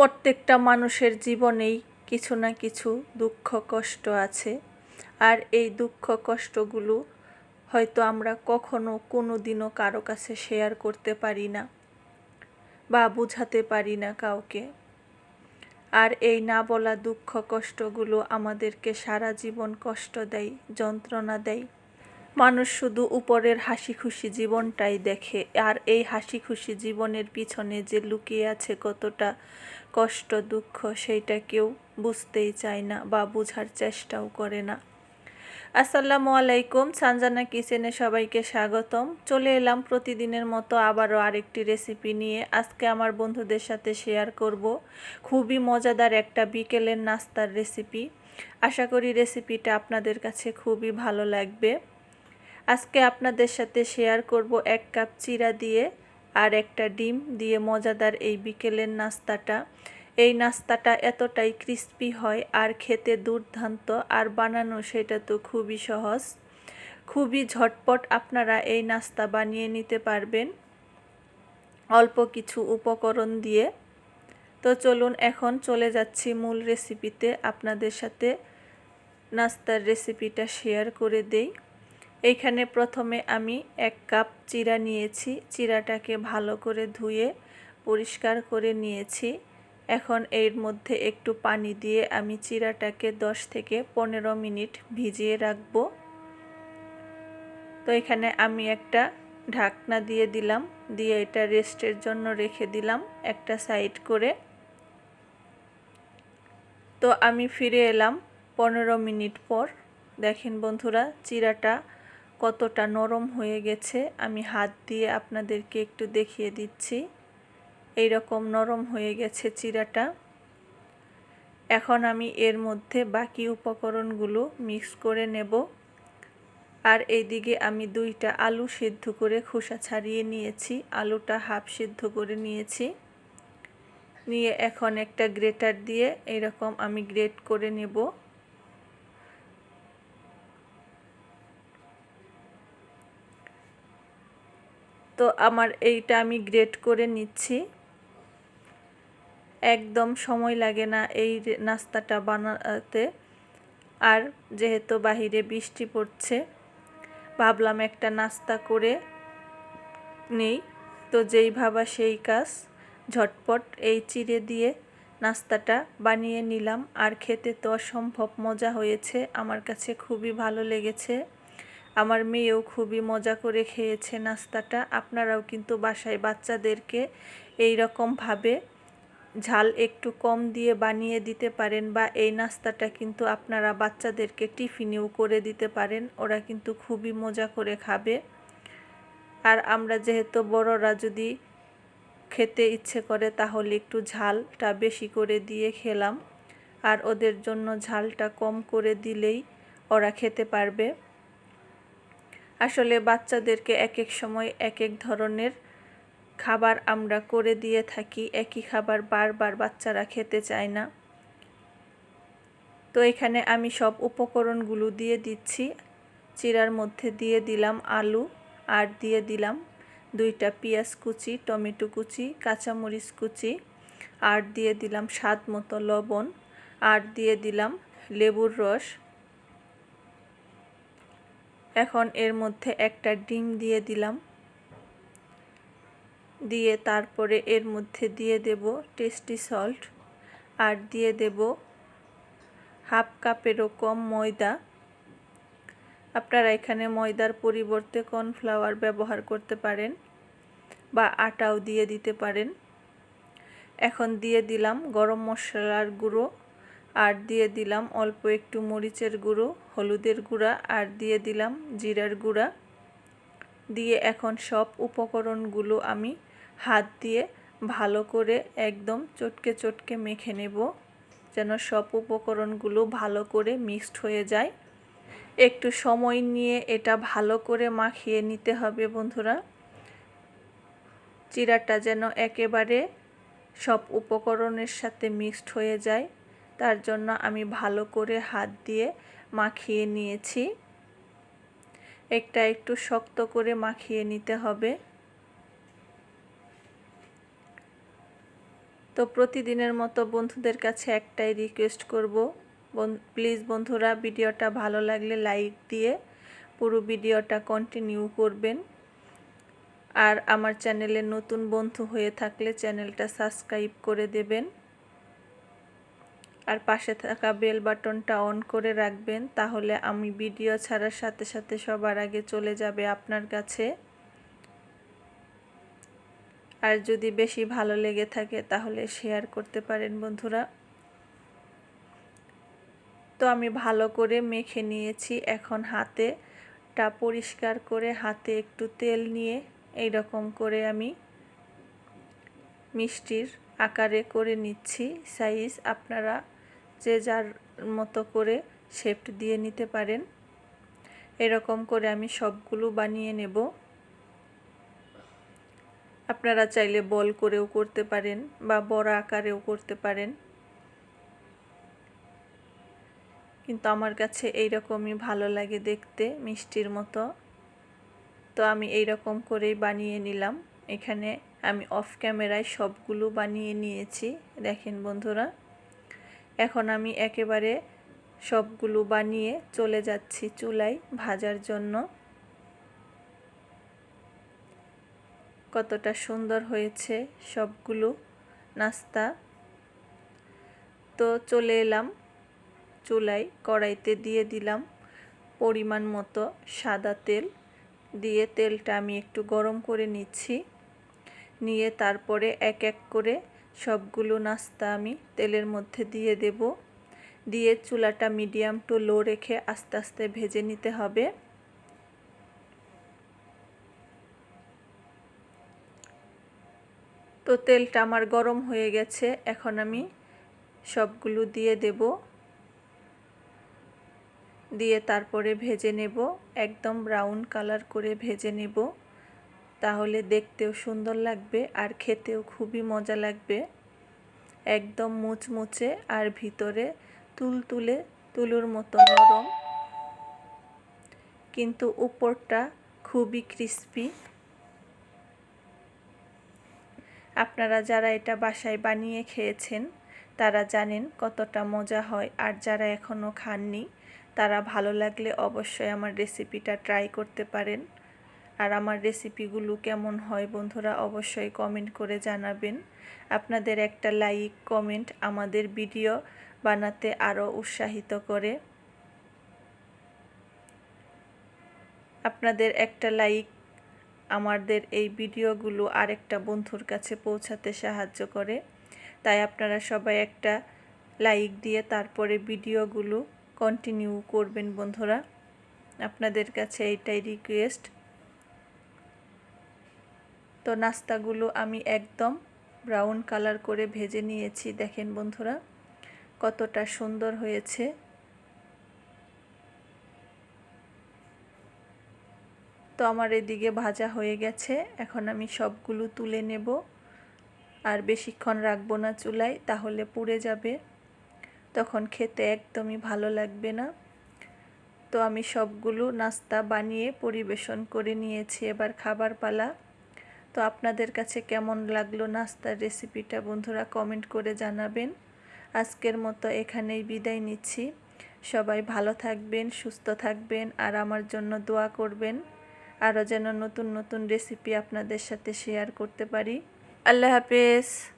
প্রত্যেকটা মানুষের জীবনেই কিছু না কিছু দুঃখ, কষ্ট আছে। আর এই দুঃখ, কষ্টগুলো হয়তো আমরা কখনো কোনো দিনও কারও কাছে শেয়ার করতে পারি না বা বুঝাতে পারি না কাউকে। আর এই না বলা দুঃখ, কষ্টগুলো আমাদেরকে সারা জীবন কষ্ট দেয়, যন্ত্রণা দেয়। মানুষ শুধু উপরের হাসি খুশি জীবনটাই দেখে, আর এই হাসি খুশি জীবনের পিছনে যে লুকিয়ে আছে কতটা কষ্ট, দুঃখ, সেইটা কেউ বুঝতেই চায় না বা বোঝার চেষ্টাও করে না। আসসালামু আলাইকুম, সানজানা কিচেনে সবাইকে স্বাগতম। চলে এলাম প্রতিদিনের মতো আবারও আরেকটি রেসিপি নিয়ে। আজকে আমার বন্ধুদের সাথে শেয়ার করব খুবই মজাদার একটা বিকেলের নাস্তার রেসিপি। আশা করি রেসিপিটা আপনাদের কাছে খুবই ভালো লাগবে। আজকে আপনাদের সাথে শেয়ার করব এক কাপ চিরা দিয়ে আর একটা ডিম দিয়ে মজাদার এই বিকেলের নাস্তাটা। এই নাস্তাটা এতটাই ক্রিস্পি হয় আর খেতে দুর্দান্ত আর বানানো সেটা তো খুবই সহজ। খুবই ঝটপট আপনারা এই নাস্তা বানিয়ে নিতে পারবেন। অল্প কিছু উপকরণ দিয়ে। তো চলুন এখন চলে যাচ্ছি মূল রেসিপিতে আপনাদের সাথে নাস্তার রেসিপিটা শেয়ার করে দেই। এইখানে প্রথমে আমি এক কাপ চিরা নিয়েছি। চিরাটাকে ভালো করে ধুয়ে পরিষ্কার করে নিয়েছি। এখন এর মধ্যে একটু পানি দিয়ে আমি চিরাটাকে 10 থেকে পনেরো মিনিট ভিজিয়ে রাখব। তো এখানে আমি একটা ঢাকনা দিয়ে দিলাম, দিয়ে এটা রেস্টের জন্য রেখে দিলাম একটা সাইড করে। তো আমি ফিরে এলাম পনেরো মিনিট পর। দেখেন বন্ধুরা, চিরাটা কতটা নরম হয়ে গেছে, আমি হাত দিয়ে আপনাদেরকে একটু দেখিয়ে দিচ্ছি। এই রকম নরম হয়ে গেছে চিরাটা। এখন আমি এর মধ্যে বাকি উপকরণগুলো মিক্স করে নেব। আর এইদিকে আমি দুইটা আলু সিদ্ধ করে খোসা ছাড়িয়ে নিয়েছি, আলুটা হাফ সিদ্ধ করে নিয়েছি। নিয়ে এখন একটা গ্রেটার দিয়ে এরকম আমি গ্রেট করে নেব। তো আমার এইটা আমি গ্রেট করে নিচ্ছি। একদম সময় লাগে না এই নাস্তাটা বানাতে। আর যেহেতু বাহিরে বৃষ্টি পড়ছে, ভাবলাম একটা নাস্তা করে নেই। তো যেই ভাবা সেই কাজ, ঝটপট এই চিড়ে দিয়ে নাস্তাটা বানিয়ে নিলাম। আর খেতে তো অসম্ভব মজা হয়েছে, আমার কাছে খুবই ভালো লেগেছে। আমার মেয়েও খুবই মজা করে খেয়েছে নাস্তাটা। আপনারাও কিন্তু বাসায় বাচ্চাদেরকে এই রকমভাবে ঝাল একটু কম দিয়ে বানিয়ে দিতে পারেন বা এই নাস্তাটা কিন্তু আপনারা বাচ্চাদেরকে টিফিনেও করে দিতে পারেন, ওরা কিন্তু খুবই মজা করে খাবে। আর আমরা যেহেতু বড়রা যদি খেতে ইচ্ছে করে তাহলে একটু ঝালটা বেশি করে দিয়ে খেলাম। আর ওদের জন্য ঝালটা কম করে দিলেই ওরা খেতে পারবে। আসলে বাচ্চাদেরকে এক এক সময় এক এক ধরনের খাবার আমরা করে দিয়ে থাকি, একই খাবার বারবার বাচ্চারা খেতে চায় না। তো এখানে আমি সব উপকরণগুলো দিয়ে দিচ্ছি। চিরার মধ্যে দিয়ে দিলাম আলু আর দিয়ে দিলাম দুইটা পেঁয়াজ কুচি, টমেটো কুচি, কাঁচামরিচ কুচি আর দিয়ে দিলাম স্বাদ মতো লবণ আর দিয়ে দিলাম লেবুর রস। এখন এর মধ্যে একটা ডিম দিয়ে দিলাম। দিয়ে তারপরে এর মধ্যে দিয়ে দেব টেস্টি সল্ট আর দিয়ে দেব হাফ কাপেরও কম ময়দা। আপনারা এখানে ময়দার পরিবর্তে কর্নফ্লাওয়ার ব্যবহার করতে পারেন বা আটাও দিয়ে দিতে পারেন। এখন দিয়ে দিলাম গরম মশলার গুঁড়ো। আর দিয়ে দিলাম অল্প একটু মরিচের গুঁড়ো, হলুদের গুঁড়া আর দিয়ে দিলাম জিরার গুঁড়া। দিয়ে এখন সব উপকরণগুলো আমি হাত দিয়ে ভালো করে একদম চটকে চটকে মেখে নেব, যেন সব উপকরণগুলো ভালো করে মিক্সড হয়ে যায়। একটু সময় নিয়ে এটা ভালো করে মাখিয়ে নিতে হবে বন্ধুরা। চিরাটা যেন একেবারে সব উপকরণের সাথে মিক্সড হয়ে যায়। তার জন্য আমি ভালো করে হাত দিয়ে মাখিয়ে নিয়েছি। একটা একটু শক্ত করে মাখিয়ে নিতে হবে। তো প্রতিদিনের মতো বন্ধুদের কাছে একটাই রিকোয়েস্ট করব। প্লিজ বন্ধুরা, ভিডিওটা ভালো লাগলে লাইক দিয়ে পুরো ভিডিওটা কন্টিনিউ করবেন। আর আমার চ্যানেলে নতুন বন্ধু হয়ে থাকলে চ্যানেলটা সাবস্ক্রাইব করে দেবেন। আর পাশে থাকা বেল বাটনটা অন করে রাখবেন, তাহলে আমি ভিডিও ছাড়ার সাথে সাথে সবার আগে চলে যাবে আপনার কাছে। আর যদি বেশি ভালো লেগে থাকে, তাহলে শেয়ার করতে পারেন বন্ধুরা। তো আমি ভালো করে মেখে নিয়েছি এখন হাতেটা পরিষ্কার করে হাতে একটু তেল নিয়ে এই রকম করে আমি মিষ্টির আকারে করে নিচ্ছি। সাইজ আপনারা যে যার মতো করে শেপট দিয়ে নিতে পারেন। এরকম করে আমি সবগুলো বানিয়ে নেব। আপনারা চাইলে বল করেও করতে পারেন বা বড় আকারেও করতে পারেন। কিন্তু আমার কাছে এই রকমই ভালো লাগে দেখতে, মিষ্টির মতো। তো আমি এই রকম করেই বানিয়ে নিলাম। এখানে আমি অফ ক্যামেরায় সবগুলো বানিয়ে নিয়েছি। দেখেন বন্ধুরা। এখন আমি একেবারে সবগুলো বানিয়ে চলে যাচ্ছি চুলায় ভাজার জন্য। কতটা সুন্দর হয়েছে সবগুলো নাস্তা। তো চলে এলাম চুলায় কড়াইতে দিয়ে দিলাম পরিমাণ মতো সাদা তেল। দিয়ে তেলটা আমি একটু গরম করে নিচ্ছি। নিয়ে তারপরে এক এক করে সবগুলো নাস্তা আমি তেলের মধ্যে দিয়ে দেব। দিয়ে চুলাটা মিডিয়াম টু লো রেখে আস্তে আস্তে ভেজে নিতে হবে। তো তেলটা আমার গরম হয়ে গেছে, এখন আমি সবগুলো দিয়ে দেব। দিয়ে তারপরে ভেজে নেব, একদম ব্রাউন কালার করে ভেজে নেব। তাহলে দেখতেও সুন্দর লাগবে আর খেতেও খুবই মজা লাগবে। একদম মুচমুচে আর ভিতরে তুল তুলে তুলুর মতো নরম। কিন্তু উপরটা খুবই ক্রিস্পি আপনারা যারা এটা বাসায় বানিয়ে খেয়েছেন, তারা জানেন কতটা মজা হয়। আর যারা এখনও খাননি, তারা ভালো লাগলে অবশ্যই আমার রেসিপিটা ট্রাই করতে পারেন। আর আমার রেসিপিগুলো কেমন হয় বন্ধুরা অবশ্যই কমেন্ট করে জানাবেন। আপনাদের একটা লাইক কমেন্ট আমাদের ভিডিও বানাতে আরও উৎসাহিত করে। আপনাদের একটা লাইক আমাদের এই ভিডিওগুলো আরেকটা বন্ধুর কাছে পৌঁছাতে সাহায্য করে। তাই আপনারা সবাই একটা লাইক দিয়ে তারপরে ভিডিওগুলো কন্টিনিউ করবেন বন্ধুরা। আপনাদের কাছে এইটাই রিকোয়েস্ট তো নাস্তাগুলো আমি একদম ব্রাউন কালার করে ভেজে নিয়েছি। দেখেন বন্ধুরা, কতটা সুন্দর হয়েছে। তো আমার এদিকে ভাজা হয়ে গেছে। এখন আমি সবগুলো তুলে নেব। আর বেশিক্ষণ রাখব না চুলায়, তাহলে পুড়ে যাবে। তখন খেতে একদমই ভালো লাগবে না। তো আমি সবগুলো নাস্তা বানিয়ে পরিবেশন করে নিয়েছি। এবার খাবার পালা। তো আপনাদের কাছে কেমন লাগল নাস্তার রেসিপিটা বন্ধুরা কমেন্ট করে জানাবেন। আজকের মতো এখানেই বিদায় নিচ্ছি। সবাই ভালো থাকবেন, সুস্থ থাকবেন, আর আমার জন্য দোয়া করবেন। আরও যেন নতুন নতুন রেসিপি আপনাদের সাথে শেয়ার করতে পারি। আল্লাহ হাফেজ।